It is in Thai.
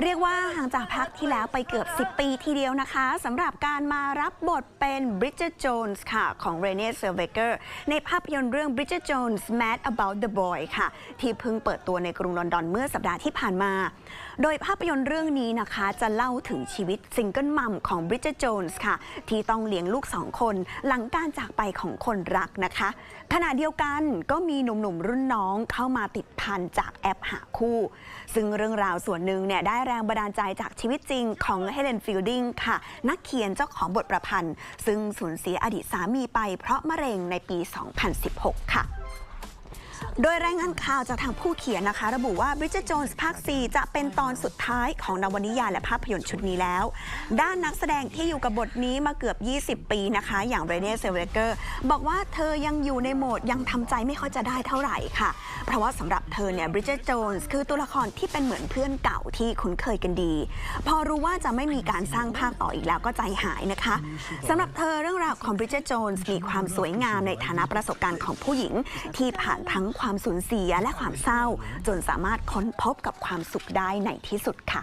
เรียกว่าห่างจากพักที่แล้วไปเกือบ 10 ปีทีเดียวนะคะสำหรับการมารับบทเป็น Bridget Jones ค่ะ ของ Renee Zellweger ในภาพยนตร์เรื่อง Bridget Jones Mad About the Boy ค่ะ ที่เพิ่งเปิดตัวในกรุงลอนดอนเมื่อสัปดาห์ที่ผ่านมา โดยภาพยนตร์เรื่องนี้นะคะจะเล่าถึงชีวิตซิงเกิลมัมของ Bridget Jones ค่ะ ที่ต้องเลี้ยงลูกสองคนหลังการจากไปของคนรักนะคะ ขณะเดียวกันก็มีหนุ่มๆรุ่นน้องเข้ามาติดพันจากแอปหาคู่ ซึ่งเรื่องราวส่วนหนึ่งเนี่ยได้แรงบันดาลใจจากชีวิตจริงของเฮเลนฟิลดิงค่ะ นักเขียนเจ้าของบทประพันธ์ ซึ่งสูญเสียอดีตสามีไปเพราะมะเร็งในปี 2016 ค่ะ โดยรายงานข่าวจากทางผู้เขียนนะคะ ระบุว่า Bridget Jones ภาค 4 จะเป็นตอนสุดท้ายของนวนิยายและภาพยนตร์ชุดนี้แล้ว ด้านนักแสดงที่อยู่กับบทนี้มาเกือบ 20 ปีนะคะ อย่าง Renee Zellweger บอกว่าเธอยังอยู่ในโหมดยังทำใจไม่ค่อยจะได้เท่าไหร่ค่ะ เพราะว่าสำหรับเธอเนี่ย Bridget Jones คือตัวละครที่เป็นเหมือนเพื่อนเก่าที่คุ้นเคยกันดี พอรู้ว่าจะไม่มีการสร้างภาคต่ออีกแล้วก็ใจหายนะคะสำหรับเธอเรื่องราวของ Bridget Jones มีความสวยงามในฐานะประสบการณ์ของผู้หญิงที่ผ่านทั้งความสูญเสียและความเศร้า จนสามารถค้นพบกับความสุขได้ในที่สุดค่ะ